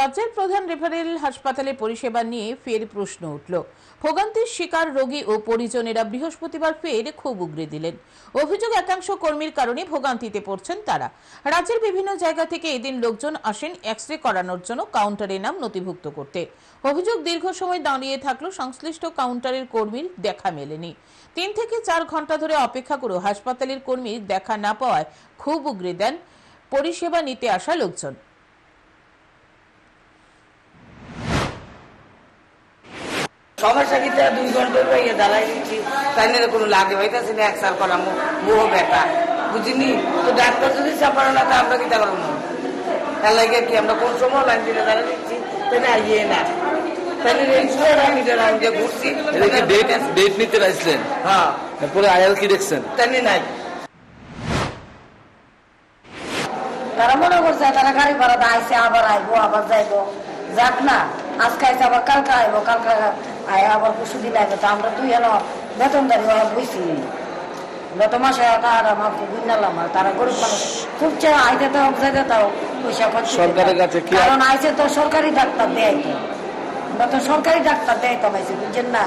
রাজ্যের প্রধান রেফারেল হাসপাতালে পরিষেবা নিয়ে ফের প্রশ্ন উঠল। ভোগান্তির শিকার রোগী ও পরিজনেরা বৃহস্পতিবার ফের খুব উগরে দিলেন। অভিযোগ একাংশ কর্মীর কারণে ভোগান্তিতে পড়ছেন তারা। রাজ্যের বিভিন্ন জায়গা থেকে এদিন লোকজন আসেন এক্স রে করানোর জন্য কাউন্টারে নাম নথিভুক্ত করতে। অভিযোগ দীর্ঘ সময় দাঁড়িয়ে থাকলেও সংশ্লিষ্ট কাউন্টারের কর্মীর দেখা মেলেনি। তিন থেকে চার ঘণ্টা ধরে অপেক্ষা করেও হাসপাতালের কর্মীর দেখা না পাওয়ায় খুব উগরে দেন। পরিষেবা নিতে আসা লোকজন। কি তারা দুই ঘণ্টা পাইয়ে দাঁড়াই দিচ্ছি তাই না কোনো লাগে হইতেছে না এক সাল করা মোহ বেটা বুঝিনি? তো ডাক্তার যদি চাপানো না তা আমরা কি তা করব তার লাগে কি আমরা কোন সময় লাইন দিলে দিচ্ছি তাই না ইয়ে না। ঘুরছি ডেট নিতে আসলেন? হ্যাঁ। তারপরে আয়াল কি দেখছেন? তাই নাই। তারা মনে করছে তারা গাড়ি ভাড়া আইসে আবার আইবো আবার যাইবো। যাক না আজকে আইসে আবার কালকে আইবো কালকে আয় আবার পরশু দিন আইবো। তো আমরা দুই এনো বেতনদারি বুঝছি গত মাসে তারা আমার বুঝলাম তারা গরিব মানুষ। খুঁজছে আইতে তো যাইতে তাও পয়সা খরচ সরকারের কাছে কারণ আইসে তো সরকারি ডাক্তার দেয় তো। সরকারি ডাক্তার দেয় তো পাইছি বুঝছেন না?